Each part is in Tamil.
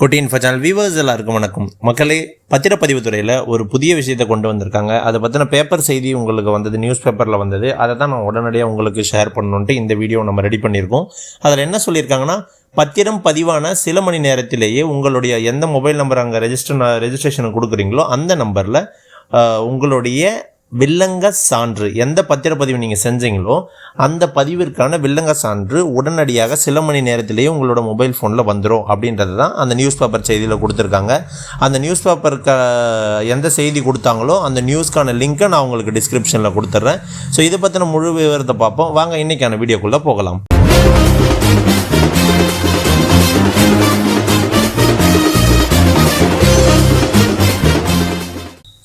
குட்டி இன்ஃபோ சேனல் வியூவர்ஸ் எல்லாருக்கும் வணக்கம். மக்களே பத்திரப்பதிவு துறையில் ஒரு புதிய விஷயத்தை கொண்டு வந்திருக்காங்க. அதை பற்றின பேப்பர் செய்தி உங்களுக்கு வந்தது நியூஸ் பேப்பரில் வந்தது. அதை தான் நான் உடனடியாக உங்களுக்கு ஷேர் பண்ணணுன்ட்டு இந்த வீடியோ நம்ம ரெடி பண்ணியிருக்கோம். அதில் என்ன சொல்லியிருக்காங்கன்னா பத்திரம் பதிவான சில மணி நேரத்திலேயே உங்களுடைய எந்த மொபைல் நம்பர் அங்கே ரெஜிஸ்டர் ரெஜிஸ்ட்ரேஷன் கொடுக்குறீங்களோ அந்த நம்பரில் உங்களுடைய வில்லங்க சான்று எந்த பத்திரப்பதிவு நீங்கள் செஞ்சீங்களோ அந்த பதிவிற்கான வில்லங்க சான்று உடனடியாக சில மணி நேரத்திலேயே உங்களோட மொபைல் ஃபோனில் வந்துடும் அப்படின்றது தான் அந்த நியூஸ் பேப்பர் செய்தியில் கொடுத்துருக்காங்க. அந்த நியூஸ் பேப்பருக்கு எந்த செய்தி கொடுத்தாங்களோ அந்த நியூஸ்க்கான லிங்க்கை நான் உங்களுக்கு டிஸ்கிரிப்ஷனில் கொடுத்துட்றேன் ஸோ இதை பற்றின முழு விவரத்தை பார்ப்போம். வாங்க இன்றைக்கான வீடியோக்குள்ளே போகலாம்.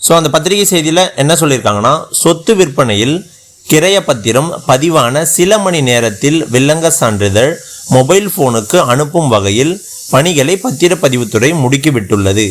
ஸோ அந்த பத்திரிகை செய்தியில் என்ன சொல்லியிருக்காங்கன்னா சொத்து விற்பனையில் கிரைய பத்திரம் பதிவான சில மணி நேரத்தில் வில்லங்க சான்றிதழ் மொபைல் ஃபோனுக்கு அனுப்பும் வகையில் பணிகளை பத்திரப்பதிவுத்துறை முடுக்கிவிட்டுள்ளது.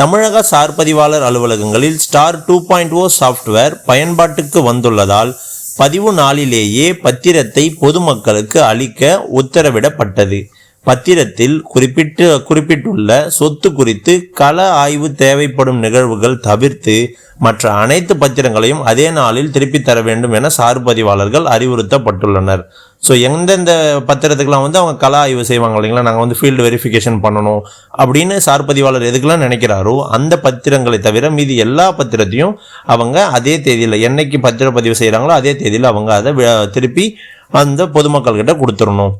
தமிழக சார் பதிவாளர் அலுவலகங்களில் star two point O software பயன்பாட்டுக்கு வந்துள்ளதால் பதிவு நாளிலேயே பத்திரத்தை பொதுமக்களுக்கு அளிக்க உத்தரவிடப்பட்டது. பத்திரத்தில் குறிப்பிட்டு குறிப்பிட்டுள்ள சொத்து குறித்து கள ஆய்வு தேவைப்படும் நிகழ்வுகள் தவிர்த்து மற்ற அனைத்து பத்திரங்களையும் அதே நாளில் திருப்பி தர வேண்டும் என சார் பதிவாளர்கள் அறிவுறுத்தப்பட்டுள்ளனர். ஸோ எந்தெந்த பத்திரத்துக்கெல்லாம் வந்து அவங்க கள ஆய்வு செய்வாங்க இல்லைங்களா? நாங்கள் வந்து ஃபீல்டு வெரிஃபிகேஷன் பண்ணணும் அப்படின்னு சார் பதிவாளர் எதுக்கெல்லாம் நினைக்கிறாரோ அந்த பத்திரங்களை தவிர மீதி எல்லா பத்திரத்தையும் அவங்க அதே தேதியில் என்னைக்கு பத்திரப்பதிவு செய்கிறாங்களோ அதே தேதியில் அவங்க அதை திருப்பி அந்த பொதுமக்கள்கிட்ட கொடுத்துடணும்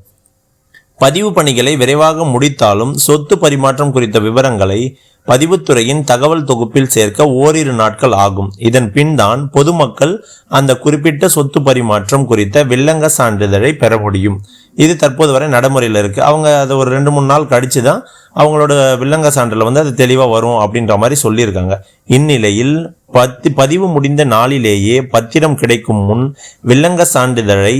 பதிவு பணிகளை விரைவாக முடித்தாலும் சொத்து பரிமாற்றம் குறித்த விவரங்களை பதிவுத்துறையின் தகவல் தொகுப்பில் சேர்க்க ஓரிரு நாட்கள் ஆகும். இதன் பின்தான் பொதுமக்கள் அந்த குறிப்பிட்ட சொத்து பரிமாற்றம் குறித்த வில்லங்க சான்றிதழை பெற முடியும். இது தற்போது வரை நடைமுறையில் இருக்குது அவங்க அதை ஒரு ரெண்டு மூணு நாள் கழித்து தான் அவங்களோட வில்லங்க சான்றிதழ் வந்து அது தெளிவாக வரும் அப்படின்ற மாதிரி சொல்லியிருக்காங்க. இந்நிலையில் பத்தி பதிவு முடிந்த நாளிலேயே பத்திரம் கிடைக்கும் முன் வில்லங்க சான்றிதழை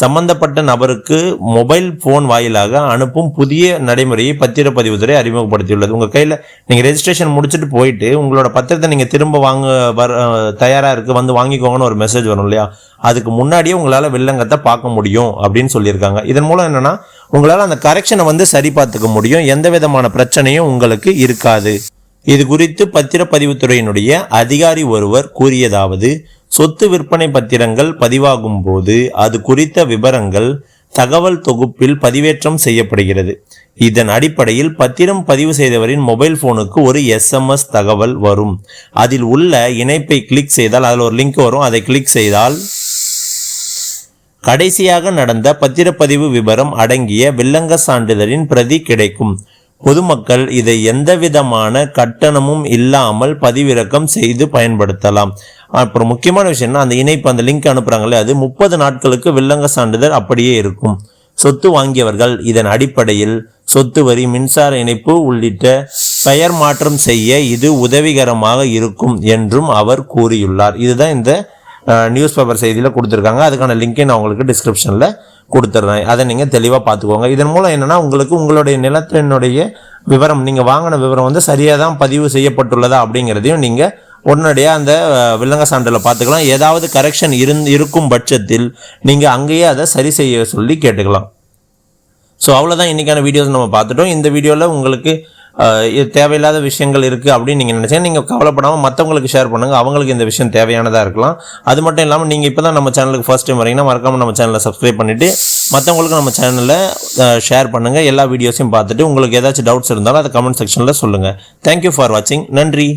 சம்பந்தப்பட்ட நபருக்கு மொபைல் ஃபோன் வாயிலாக அனுப்பும் புதிய நடைமுறையை பத்திரப்பதிவுத்துறை அறிமுகப்படுத்தியுள்ளது. உங்கள் கையில் நீங்கள் ரெஜிஸ்ட்ரேஷன் முடிச்சுட்டு போயிட்டு உங்களோட பத்திரத்தை நீங்கள் திரும்ப வாங்க வர தயாராக இருக்குது வந்து வாங்கிக்கோங்கன்னு ஒரு மெசேஜ் வரும் இல்லையா? அதுக்கு முன்னாடியே உங்களால் வில்லங்கத்தை பார்க்க முடியும் அப்படின்னு சொல்லியிருக்காங்க. இதன் மூலம் என்னென்னா உங்களால் அந்த கரெக்ஷனை வந்து சரி பார்த்துக்க முடியும். எந்த விதமான பிரச்சனையும் உங்களுக்கு இருக்காது. இது குறித்து பத்திரப்பதிவுத்துறையினுடைய அதிகாரி ஒருவர் கூறியதாவது சொத்து விற்பனை பத்திரங்கள் பதிவாகும் போது அது குறித்த விவரங்கள் தகவல் தொகுப்பில் பதிவேற்றம் செய்யப்படுகிறது. இதன் அடிப்படையில் பத்திரம் பதிவு செய்தவரின் மொபைல் போனுக்கு ஒரு எஸ்எம்எஸ் தகவல் வரும். அதில் உள்ள இணைப்பை கிளிக் செய்தால் அதில் ஒரு லிங்க் வரும். அதை கிளிக் செய்தால் கடைசியாக நடந்த பத்திரப்பதிவு விவரம் அடங்கிய வில்லங்க சான்றிதழின் பிரதி கிடைக்கும். பொதுமக்கள் இதை எந்தவிதமான கட்டணமும் இல்லாமல் பதிவிறக்கம் செய்து பயன்படுத்தலாம். அப்புறம் முக்கியமான விஷயம்னா அந்த இணைப்பு அந்த லிங்க் அனுப்புகிறாங்களே அது முப்பது நாட்களுக்கு வில்லங்க சான்றிதழ் அப்படியே இருக்கும். சொத்து வாங்கியவர்கள் இதன் அடிப்படையில் சொத்து வரி மின்சார இணைப்பு உள்ளிட்ட பெயர் மாற்றம் செய்ய இது உதவிகரமாக இருக்கும் என்றும் அவர் கூறியுள்ளார். இதுதான் இந்த நியூஸ் பேப்பர் செய்தியில் கொடுத்துருக்காங்க. அதுக்கான லிங்கை நான் உங்களுக்கு டிஸ்கிரிப்ஷனில் கொடுத்துட்றேன் அதை நீங்கள் தெளிவாக பார்த்துக்கோங்க. இதன் மூலம் என்னென்னா உங்களுக்கு உங்களுடைய நிலத்தினுடைய விவரம் நீங்கள் வாங்கின விவரம் வந்து சரியாக தான் பதிவு செய்யப்பட்டுள்ளதா அப்படிங்கிறதையும் நீங்கள் உடனடியாக அந்த வில்லங்க சான்றில் பார்த்துக்கலாம். ஏதாவது கரெக்ஷன் இருந் இருக்கும் பட்சத்தில் நீங்கள் அங்கேயே அதை சரி செய்ய சொல்லி கேட்டுக்கலாம். ஸோ அவ்வளோதான் இன்றைக்கான வீடியோஸ் நம்ம பார்த்துட்டோம். இந்த வீடியோவில் உங்களுக்கு இது தேவையில்லாத விஷயங்கள் இருக்குது அப்படின்னு நீங்கள் நினச்சிங்க. நீங்கள் கவலைப்படாமல் மற்றவங்களுக்கு ஷேர் பண்ணுங்கள் அவங்களுக்கு இந்த விஷயம் தேவையானதாக இருக்கலாம். அது மட்டும் இல்லாமல் நீங்கள் இப்போ தான் நம்ம சேனலுக்கு ஃபஸ்ட் டைம் வரீங்கன்னா மறக்காமல் நம்ம சேனலை சப்ஸ்கிரைப் பண்ணிவிட்டு மற்றவங்களுக்கு நம்ம சேனலில் ஷேர் பண்ணுங்கள் எல்லா வீடியோஸையும் பார்த்துட்டு உங்களுக்கு ஏதாச்சும் டவுட்ஸ் இருந்தாலும் அதை கமெண்ட் செக்ஷனில் சொல்லுங்கள் தேங்க்யூ ஃபார் வாட்சிங் நன்றி.